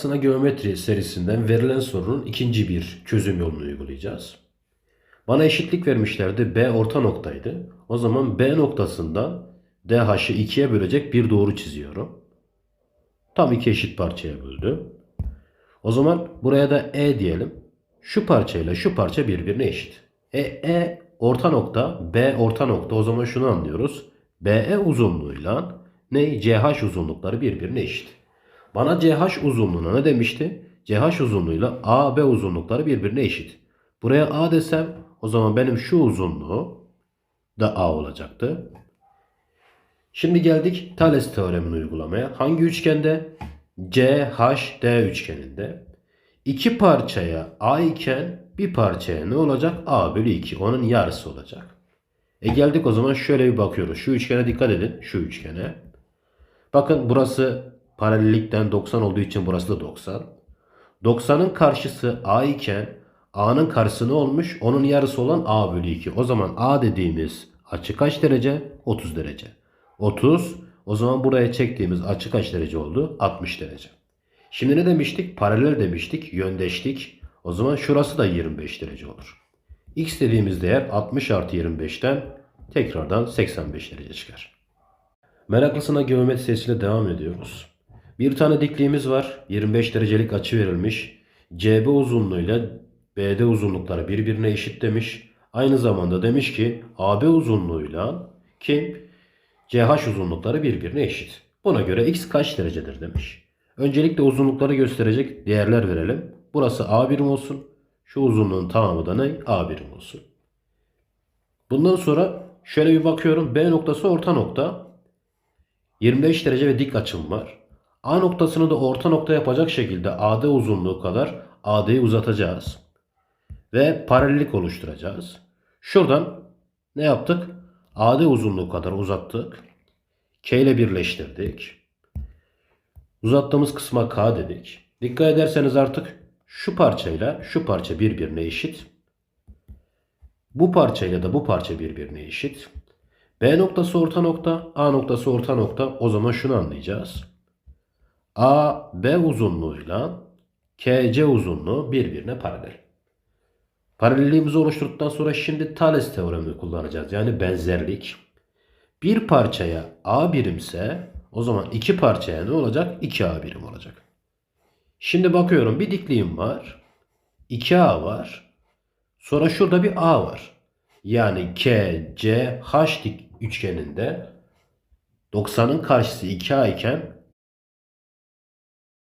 akısına geometri serisinden verilen sorunun ikinci bir çözüm yolunu uygulayacağız. Bana eşitlik vermişlerdi. B orta noktaydı. O zaman B noktasından DH'ı ikiye bölecek bir doğru çiziyorum. Tam iki eşit parçaya böldü. O zaman buraya da E diyelim. Şu parçayla şu parça birbirine eşit. E, E orta nokta, B orta nokta. O zaman şunu anlıyoruz. BE uzunluğuyla ne? CH uzunlukları birbirine eşit. Bana CH uzunluğuna ne demişti? CH uzunluğuyla AB uzunlukları birbirine eşit. Buraya A desem o zaman benim şu uzunluğu da A olacaktı. Şimdi geldik Thales teoremini uygulamaya. Hangi üçgende? CHD üçgeninde. İki parçaya A iken bir parçaya ne olacak? A bölü 2. Onun yarısı olacak. E geldik o zaman şöyle bir bakıyoruz. Şu üçgene dikkat edin. Şu üçgene. Bakın burası paralellikten 90 olduğu için burası da 90. 90'ın karşısı A iken A'nın karşısı ne olmuş? Onun yarısı olan A bölü 2. O zaman A dediğimiz açı kaç derece? 30 derece. 30. O zaman buraya çektiğimiz açı kaç derece oldu? 60 derece. Şimdi ne demiştik? Paralel demiştik. Yöndeştik. O zaman şurası da 25 derece olur. X dediğimiz değer 60 artı 25'ten tekrardan 85 derece çıkar. Meraklısına geometri serisiyle devam ediyoruz. Bir tane dikliğimiz var. 25 derecelik açı verilmiş. CB uzunluğuyla BD uzunlukları birbirine eşit demiş. Aynı zamanda demiş ki AB uzunluğuyla kim? CH uzunlukları birbirine eşit. Buna göre x kaç derecedir demiş. Öncelikle uzunlukları gösterecek değerler verelim. Burası A birim olsun. Şu uzunluğun tamamı da ne? A birim olsun. Bundan sonra şöyle bir bakıyorum. B noktası orta nokta. 25 derece ve dik açım var. A noktasını da orta nokta yapacak şekilde AD uzunluğu kadar AD'yi uzatacağız. Ve paralellik oluşturacağız. Şuradan ne yaptık? AD uzunluğu kadar uzattık. K ile birleştirdik. Uzattığımız kısma K dedik. Dikkat ederseniz artık şu parçayla şu parça birbirine eşit. Bu parçayla da bu parça birbirine eşit. B noktası orta nokta, A noktası orta nokta. O zaman şunu anlayacağız. A, B uzunluğuyla KC uzunluğu birbirine paralel. Paralelliğimizi oluşturduktan sonra şimdi Thales teoremini kullanacağız. Yani benzerlik. Bir parçaya A birimse o zaman iki parçaya ne olacak? 2A birim olacak. Şimdi bakıyorum bir dikliğim var. 2A var. Sonra şurada bir A var. Yani K, C, H dik üçgeninde 90'ın karşısı 2A iken